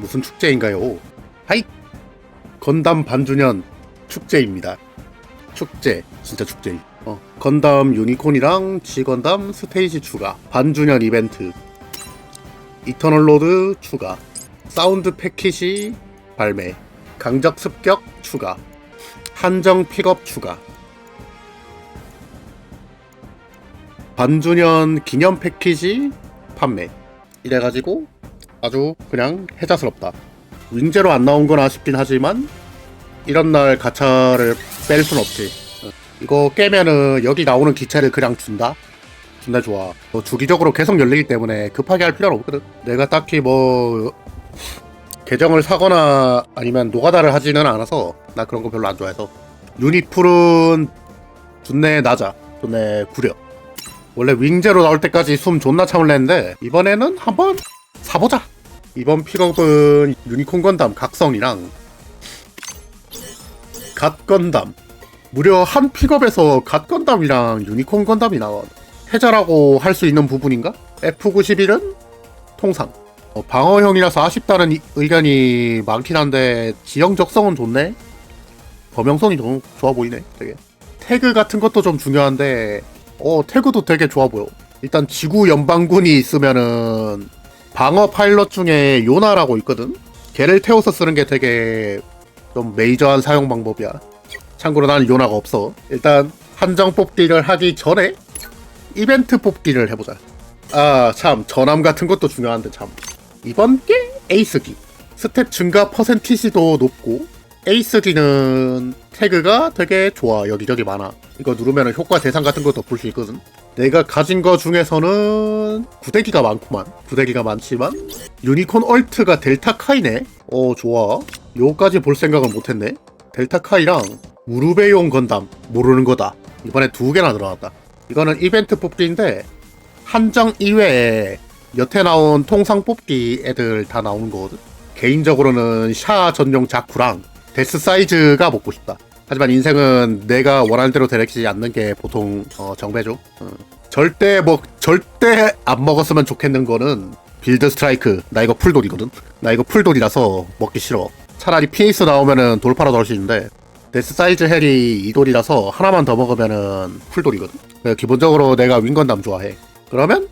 무슨 축제인가요? 하이! 건담 반주년 축제입니다. 축제, 진짜 축제. 어, 건담 유니콘이랑 지건담 스테이지 추가, 반주년 이벤트, 이터널 로드 추가, 사운드 패킷이 발매, 강적 습격 추가, 한정 픽업 추가, 반주년 기념 패키지 판매. 이래가지고 아주 그냥 해자스럽다. 윙제로 안 나온 건 아쉽긴 하지만 이런 날 가차를 뺄 순 없지. 어, 이거 깨면은 여기 나오는 기체를 그냥 준다? 존나 좋아. 뭐 주기적으로 계속 열리기 때문에 급하게 할 필요는 없거든. 내가 딱히 뭐 계정을 사거나 아니면 노가다를 하지는 않아서 나 그런 거 별로 안 좋아해서 유니풀은 존내 낮아. 존내 구려. 원래 윙제로 나올 때까지 숨 존나 참을래 했는데 이번에는 한번 사보자. 이번 픽업은 유니콘 건담 각성이랑 갓 건담. 무려 한 픽업에서 갓 건담이랑 유니콘 건담이 나와. 해자라고 할 수 있는 부분인가? F91은 통상. 어, 방어형이라서 아쉽다는 이- 의견이 많긴 한데 지형 적성은 좋네. 범용성이 좀 좋아 보이네 되게. 태그 같은 것도 좀 중요한데 어 태그도 되게 좋아 보여. 일단 지구 연방군이 있으면은 방어 파일럿 중에 요나라고 있거든? 걔를 태워서 쓰는 게 되게 좀 메이저한 사용 방법이야. 참고로 나는 요나가 없어. 일단 한정 뽑기를 하기 전에 이벤트 뽑기를 해보자. 아 참. 전함 같은 것도 중요한데 참. 이번 게 에이스기. 스탯 증가 퍼센티지도 높고 에이스기는 태그가 되게 좋아. 여기저기 많아. 이거 누르면 효과 대상 같은 것도 볼 수 있거든 내가 가진 거 중에서는 구대기가 많구만. 구대기가 많지만 유니콘 얼트가 델타 카이네. 어 좋아. 요까지 볼 생각은 못했네. 델타 카이랑 우르베용 건담 모르는 거다. 이번에 두 개나 들어왔다. 이거는 이벤트 뽑기인데 한정 이외에 여태 나온 통상 뽑기 애들 다 나오는 거거든. 개인적으로는 샤 전용 자쿠랑 데스 사이즈가 먹고 싶다 하지만 인생은 내가 원하는 대로 되지 않는 게 보통 어, 정배죠. 어. 절대 뭐 절대 안 먹었으면 좋겠는 거는 빌드 스트라이크. 나 이거 풀돌이거든. 나 이거 풀돌이라서 먹기 싫어. 차라리 피니스 나오면은 돌파로 넣을 수 있는데 데스 사이즈 헬이 이돌이라서 하나만 더 먹으면은 풀돌이거든. 기본적으로 내가 윙건담 좋아해. 그러면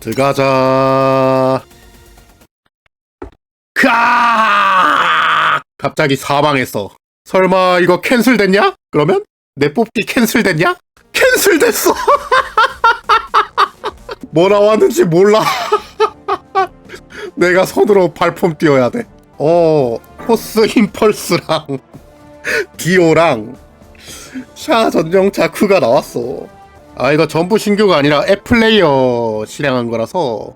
들어가자. 갑자기 사망했어 설마 이거 캔슬됐냐? 그러면 내 뽑기 캔슬됐냐? 캔슬됐어 뭐 나왔는지 몰라 내가 손으로 발품 띄워야 돼. 어, 포스 임펄스랑 디오랑 샤 전용 자쿠가 나왔어. 아, 이거 전부 신규가 아니라 앱 플레이어 실행한 거라서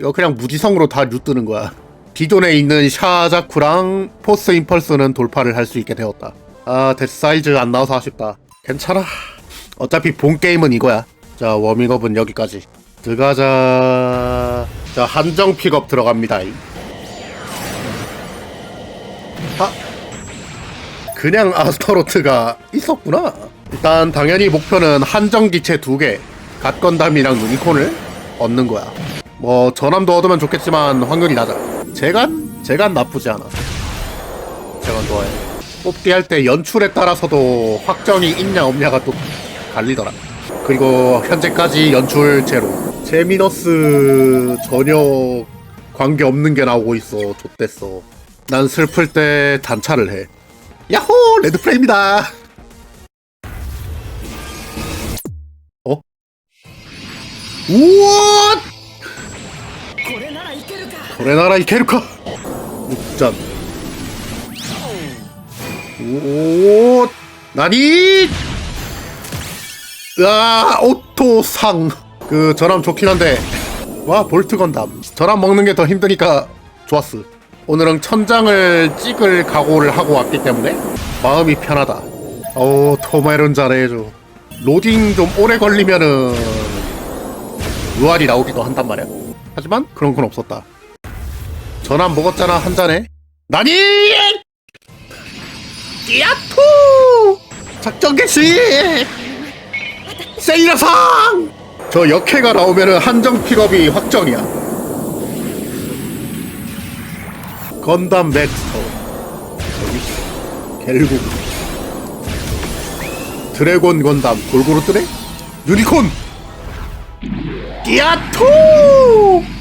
이거 그냥 무지성으로 다 뉴 뜨는 거야. 기존에 있는 샤 자쿠랑 포스 임펄스는 돌파를 할 수 있게 되었다. 아, 데스 사이즈 안 나와서 아쉽다. 괜찮아. 어차피 본 게임은 이거야. 자, 워밍업은 여기까지. 들어가자. 자, 한정 픽업 들어갑니다. 아, 그냥 아스터로트가 있었구나. 일단 당연히 목표는 한정 기체 두 개, 갓건담이랑 유니콘을 얻는 거야. 뭐 전함도 얻으면 좋겠지만 확률이 낮아. 재간? 재간 나쁘지 않아. 재간 좋아해. 뽑기 할 때 연출에 따라서도 확정이 있냐 없냐가 또 갈리더라. 그리고 현재까지 연출 제로. 제미너스 전혀 관계 없는 게 나오고 있어. 좆됐어. 난 슬플 때 단차를 해. 야호! 레드 프레임이다! 어? 우와! これならいけるか 도레나라 이케루카! 짠. 오, 나니! 으아, 오토상. 그, 전함 좋긴 한데, 와, 볼트 건담. 전함 먹는 게 더 힘드니까 좋았어. 오늘은 천장을 찍을 각오를 하고 왔기 때문에 마음이 편하다. 오, 토마이론 잘해줘. 로딩 좀 오래 걸리면은, 유알이 나오기도 한단 말이야. 하지만 그런 건 없었다. 전함 먹었잖아 한 잔에. 나니! 야토 작전 개시 세이라상! 저 역해가 나오면은 한정 픽업이 확정이야. 건담 맥스터. 여기. 겔국. 드래곤 건담 골고루 뜨네? 유니콘! 끼아토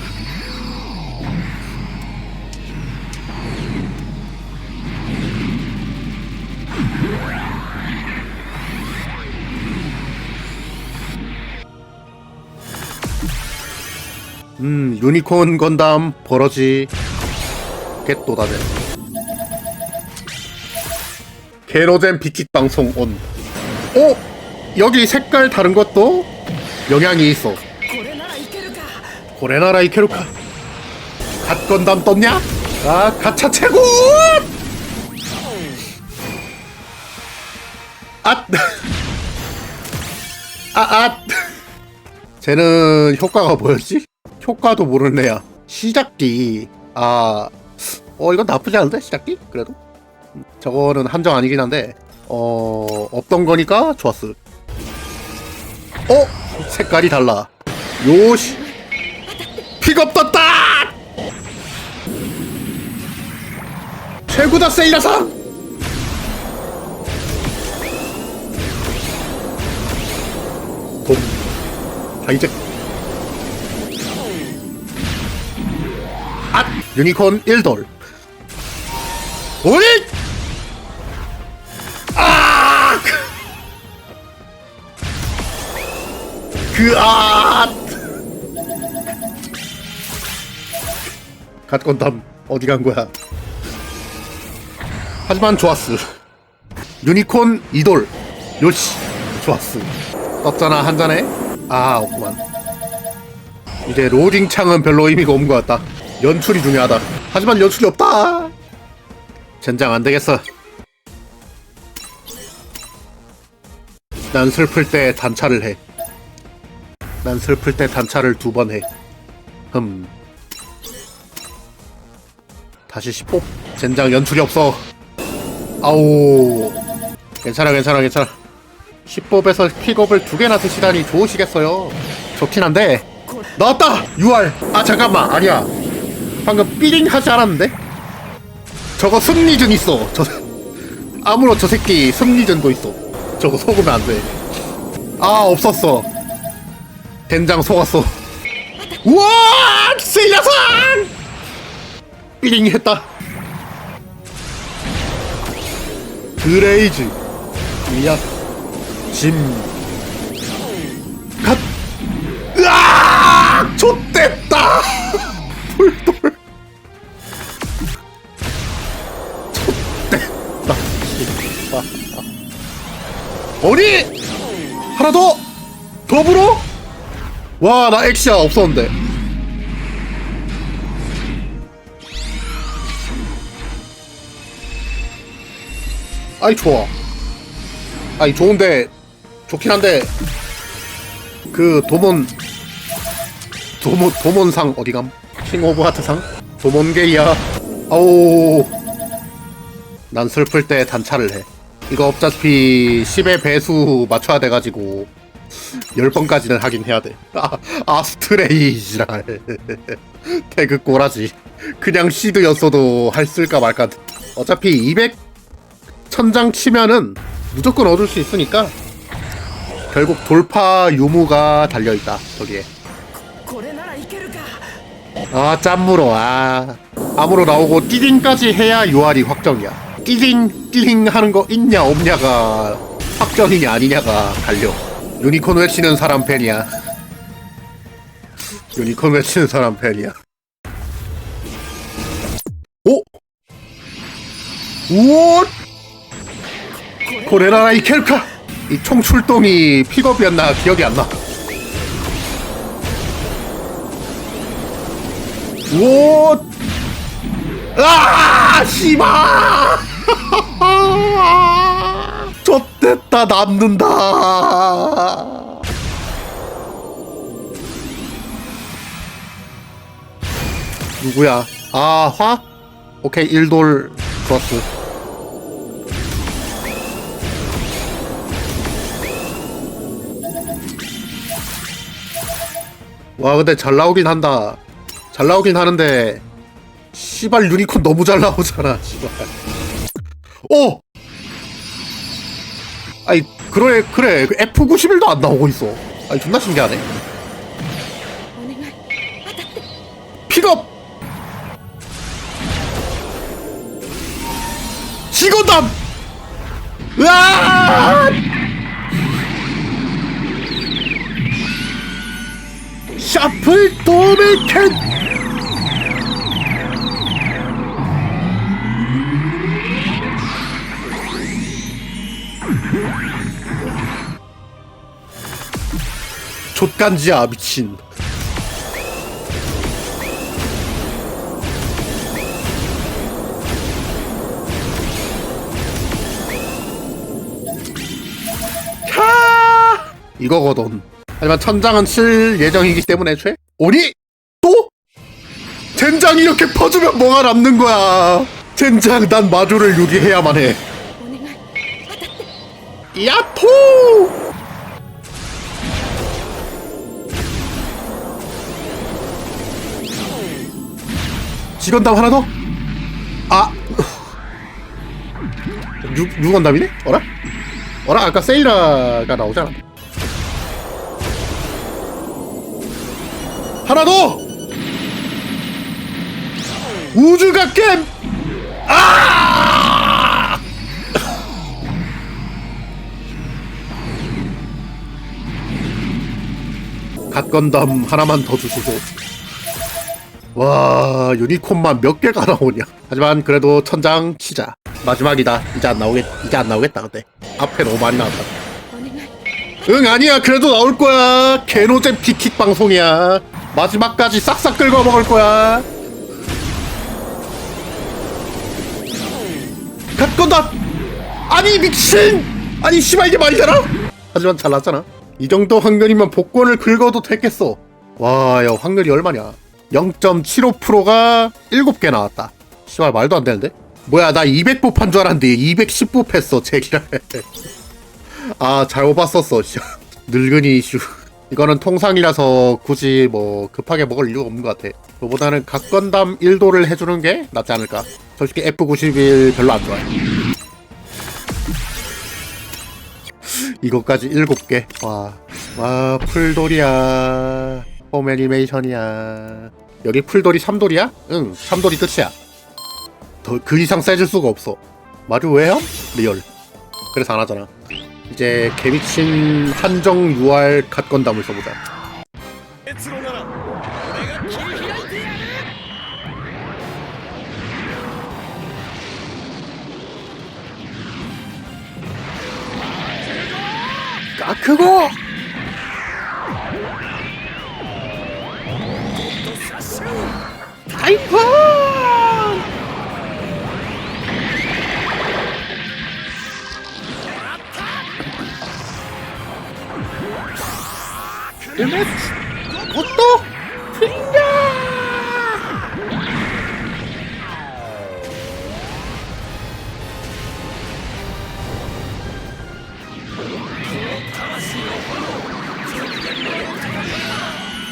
음 유니콘 건담 버러지 개또다네 개로젠 비킷 방송 온 오! 여기 색깔 다른 것도 영향이 있어 고레나라 이케루카 갓 건담 떴냐? 아 가차 최고! 앗! 아, 앗! 쟤는 효과가 뭐였지? 효과도 모르는 애야 시작기 아... 어 이건 나쁘지 않은데 시작기? 그래도? 음, 저거는 한정 아니긴 한데 어... 없던 거니까 좋았어 어? 색깔이 달라 요시 픽업 떴다! 최고다 세일라상! 돔 하이잭 유니콘 1돌 오잇! 아! 그 앗! 갓건담 어디 간 거야? 하지만 좋았어. 유니콘 이돌 요시 좋았어. 떴잖아 한 잔에. 아 없구만. 이제 로딩 창은 별로 의미가 없는 것 같다. 연출이 중요하다. 하지만 연출이 없다. 젠장 안 되겠어. 난 슬플 때 단차를 해. 난 슬플 때 단차를 두 번 해. 흠. 다시 10호 젠장 연출이 없어 아우 괜찮아 괜찮아 괜찮아 10법에서 킥업을 두 개나 드시다니 좋으시겠어요 좋긴 한데 나왔다 6월 아 잠깐만 아니야 방금 삐링 하지 않았는데? 저거 승리전 있어. 저 아무로 저 새끼 승리전도 있어. 저거 속으면 안 돼 아 없었어. 된장 속았어. 우와! 세일라상 삐링 했다. 드레이즈, 이야, 짐, 어리! 하나 더! 더불어? 와, 나 엑시아 없었는데. 아이 좋아. 아이 좋은데 좋긴 한데 그 도몬 도몬 도몬상 어디감? 킹 오브 하트상? 도몬게이야. 아우 난 슬플 때 단차를 해. 이거 없다시피 10의 배수 맞춰야 돼가지고 10번까지는 하긴 해야 돼. 아, 아스트레이 지랄. 태그 꼬라지. 그냥 시드였어도 할쓸까 말까. 어차피 200 천장 치면은 무조건 얻을 수 있으니까 결국 돌파 유무가 달려있다 저기에 아 짠무로 아 암으로 나오고 띠딩까지 해야 요알이 확정이야 띠딩 띠딩 하는 거 있냐 없냐가 확정이냐 아니냐가 갈려 유니콘 외치는 사람 팬이야 유니콘 외치는 사람 팬이야 오? 우와 고레나라 이 켈카 이 총 출동이 픽업이었나 기억이 안 나. 오! 아! 씨발! 좆됐다 남는다. 누구야? 아, 화? 오케이, 1돌 좋았어. 와 근데 잘 나오긴 한다 잘 나오긴 하는데 씨발 유니콘 너무 잘 나오잖아 씨발 어! 아이, 그래, 그래. 그 F91도 안 나오고 있어. 아이, 존나 신기하네. 픽업! 직원담! 으아! 샤플 도메켄! 좆간지야 미친. 캬! 이거거든. 하지만 천장은 칠 예정이기 때문에 최 오니 또? 젠장 이렇게 퍼주면 뭐가 남는 거야? 젠장 난 마조를 유기해야만 해. 야포 직원담 하나 더? 아! 유, 유건담이네? 어라? 어라? 아까 세이라가 나오잖아. 하나 더! 우주가 겜! 아! 갓건담 하나만 더 주시고 와 유니콘만 몇 개가 나오냐? 하지만 그래도 천장 치자. 마지막이다. 이제 안 나오겠 이제 안 나오겠다 근데. 앞에 너무 많이 나왔다. 응 아니야. 그래도 나올 거야. 개노잼 티킥 방송이야. 마지막까지 싹싹 긁어 먹을 거야. 갓건다. 아니 미친! 아니 씨발 이게 말이잖아 하지만 잘 났잖아. 이 정도 확률이면 복권을 긁어도 됐겠어. 와야 확률이 얼마냐? 0.75%가 7개 나왔다. 씨발 말도 안 되는데? 뭐야 나 200부 판줄 알았는데 210부 했어 제기랄. 아 잘못 봤었어 씨. 늙은이 이슈. 이거는 통상이라서 굳이 뭐 급하게 먹을 이유가 없는 것 같아. 그보다는 각 건담 1도를 해주는 게 낫지 않을까. 솔직히 F91 별로 안 좋아해. 이것까지 7개. 와, 와 풀돌이야 홈 애니메이션이야. 여기 풀돌이 3돌이야? 응, 3돌이 끝이야. 더, 그 이상 세질 수가 없어. 마주 왜요? 리얼. 그래서 안 하잖아. 이제 개미친 한정 UR 갓건담을 써보자. 아, 그거! ュ 타이푼 일메 고또! 핑가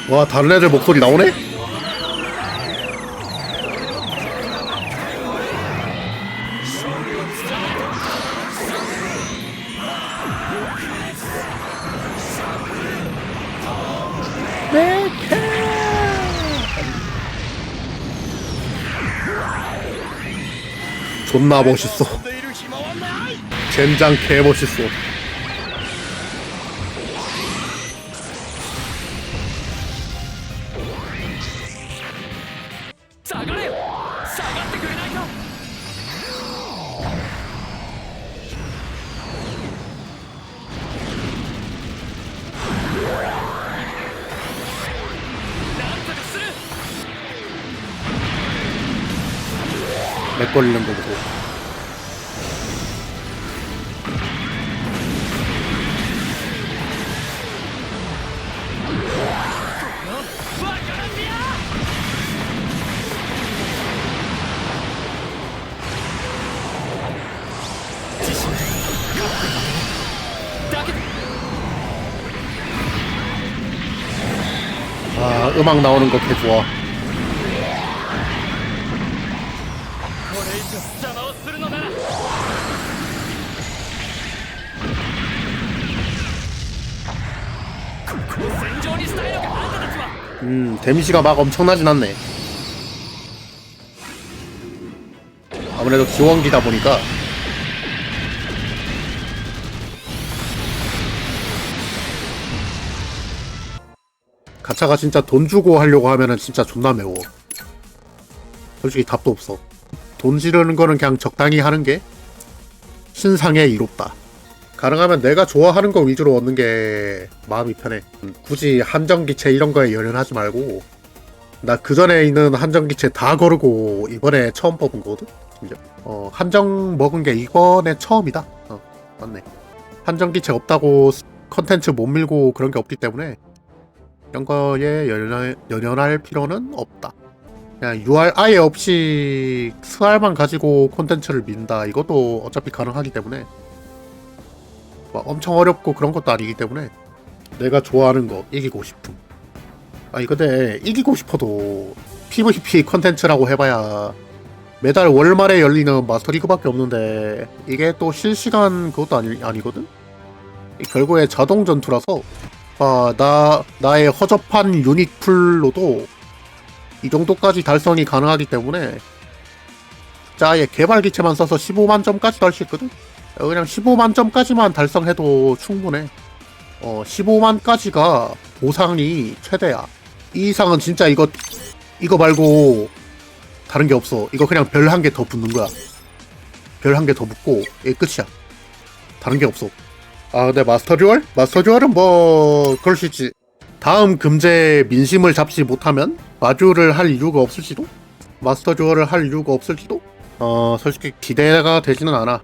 와 애들 목소리 나오네? 메카 존나 멋있어. 젠장 개 멋있어. 렉 걸리는 거 보고. 아 음악 나오는 거 개 좋아 음 데미지가 막 엄청나진 않네. 아무래도 기원기다 보니까. 가차가 진짜 돈 주고 하려고 하면은 진짜 존나 매워. 솔직히 답도 없어. 돈 지르는 거는 그냥 적당히 하는 게 신상에 이롭다 가능하면 내가 좋아하는 거 위주로 얻는 게 마음이 편해. 음, 굳이 한정기체 이런 거에 연연하지 말고 나 그 전에 있는 한정기체 다 거르고 이번에 처음 뽑은 거거든. 심지어. 어 한정 먹은 게 이번에 처음이다. 어 맞네. 한정기체 없다고 스- 컨텐츠 못 밀고 그런 게 없기 때문에 이런 거에 연연, 연연할 필요는 없다. 그냥 UR 아예 없이 스알만 가지고 콘텐츠를 민다. 이것도 어차피 가능하기 때문에 막 엄청 어렵고 그런 것도 아니기 때문에 내가 좋아하는 거 이기고 싶음. 아니 근데 이기고 싶어도 PVP 컨텐츠라고 해봐야 매달 월말에 열리는 마스터리그밖에 없는데 이게 또 실시간 그것도 아니, 아니거든? 이 결국에 자동 전투라서 아, 나, 나의 허접한 유닛 풀로도 이 정도까지 달성이 가능하기 때문에 자, 아예 개발 기체만 써서 15만 점까지도 할 수 있거든? 어, 그냥 15만 점까지만 달성해도 충분해. 어, 15만까지가 보상이 최대야. 이 이상은 진짜 이거, 이거 말고 다른 게 없어. 이거 그냥 별 한 개 더 붙는 거야. 별 한 개 더 붙고, 이게 끝이야. 다른 게 없어. 아, 근데 마스터 듀얼? 마스터 듀얼은 뭐, 그럴 수 있지. 다음 금제 민심을 잡지 못하면 마주를 할 이유가 없을지도? 마스터 듀얼을 할 이유가 없을지도? 어, 솔직히 기대가 되지는 않아.